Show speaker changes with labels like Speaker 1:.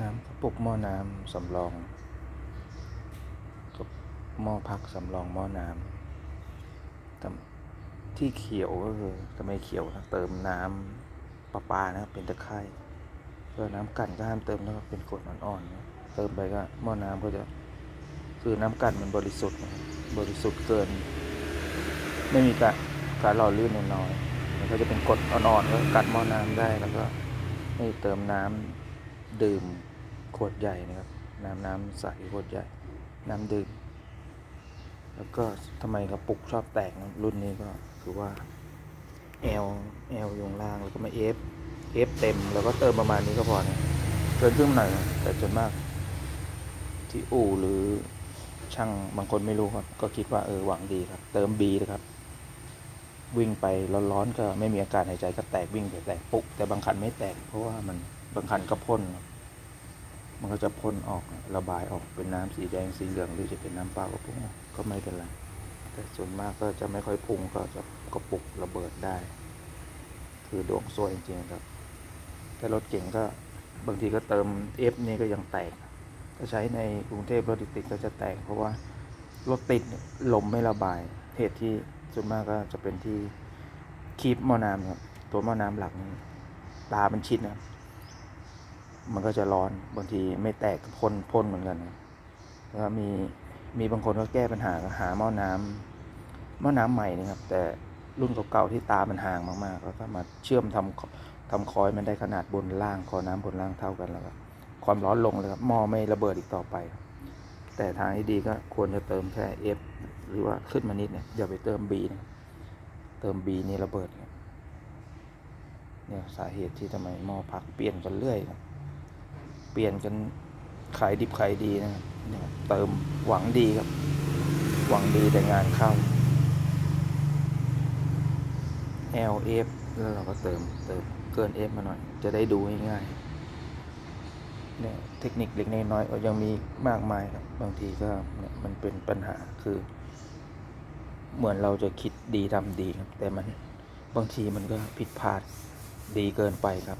Speaker 1: น้ำกระปุกหม้อน้ำสำรองกับหม้อพักสำรองหม้อน้ำแต่ที่เขียวก็คือทำไมเขียวนะเติมน้ำประปานะเป็นตะไคร่เพื่อน้ำกันก็ห้ามเติมนะครับเป็นกรดอ่อนๆนะเติมไปก็หม้อน้ำก็จะคือน้ำกันมันบริสุทธิ์นะบริสุทธิ์เกิน ไม่มีการการหล่อลื่นน้อยๆมันก็จะเป็นกรดอ่อนๆก็กัดหม้อน้ำได้แล้วก็ไม่เติมน้ำดื่ม ขวดใหญ่นะครับ น้ำน้ำใสขวดใหญ่ น้ำดื่มแล้วก็ทำไมกระปุกชอบแตกนะรุ่นนี้ก็คือว่าแอลแอลอยู่างล่างแล้วก็มาเอฟเอฟเต็มแล้วก็เติมประมาณนี้ก็พอนะเกินครึ่งหน่อยนะแต่จนมาก ที่อู่หรือช่างบางคนไม่รู้ครับ ก็คิดว่าเออหวังดีครับ เติมบีนะครับ วิ่งไปร้อนๆก็ไม่มีอาการหายใจก็แตกวิ่งไปแตกปุกแต่บางคันไม่แตกเพราะว่ามันบางคันก็พ่นครับ มันก็จะพ่นออกระบายออกเป็นน้ำสีแดงสีเหลืองหรือจะเป็นน้ำเปล่ากระปุกก็ไม่เป็นไรแต่ส่วนมากก็จะไม่ค่อยพุ่งก็จะกระปุกระเบิดได้ คือดวงซวยจริงๆครับแต่รถเก่งก็บางทีก็เติมเอฟนี่ก็ยังแตกถ้าใช้ในกรุงเทพรถติดก็จะแตก เพราะว่ารถติดเนี่ยลมไม่ระบายเหตุที่ส่วนมากก็จะเป็นที่คีบหม้อน้ำครับตัวหม้อน้ำหลักนี่ตามันชิดนะ มันก็จะร้อนบางทีไม่แตกพ่นพ่นเหมือนกันแล้วมีมีบางคนก็แก้ปัญหาก็หาหม้อน้ำหม้อน้ำใหม่นะครับ แต่รุ่นเก่าๆที่ตามันห่างมากๆก็สามาเชื่อมทำทำคอยมันได้ขนาดบนล่างคอน้ำบนล่างเท่ากันแล้วก็ความร้อนลงเลยครับหม้อไม่ระเบิดอีกต่อไป แต่ทางที่ดีก็ควรจะเติมแค่ F หรือว่าขึ้นมานิดเนี่ยอย่าไปเติม B นะเติม B นี่ระเบิดครับเนี่ยสาเหตุที่ทำไมหม้อพักเปลี่ยนกันเรื่อยครับ เปลี่ยนกันขายดิบขายดีนะครับเนี่ยเติมหวังดีครับ หวังดีแต่งานเข้า L F แล้วเราก็เติมเติมเกิน F มาหน่อย จะได้ดูง่ายๆเนี่ยเทคนิคเล็กน้อยๆยังมีมากมายครับ บางทีก็เนี่ยมันเป็นปัญหาคือ เหมือนเราจะคิดดีทำดีครับ แต่มันบางทีมันก็ผิดพลาดดีเกินไปครับ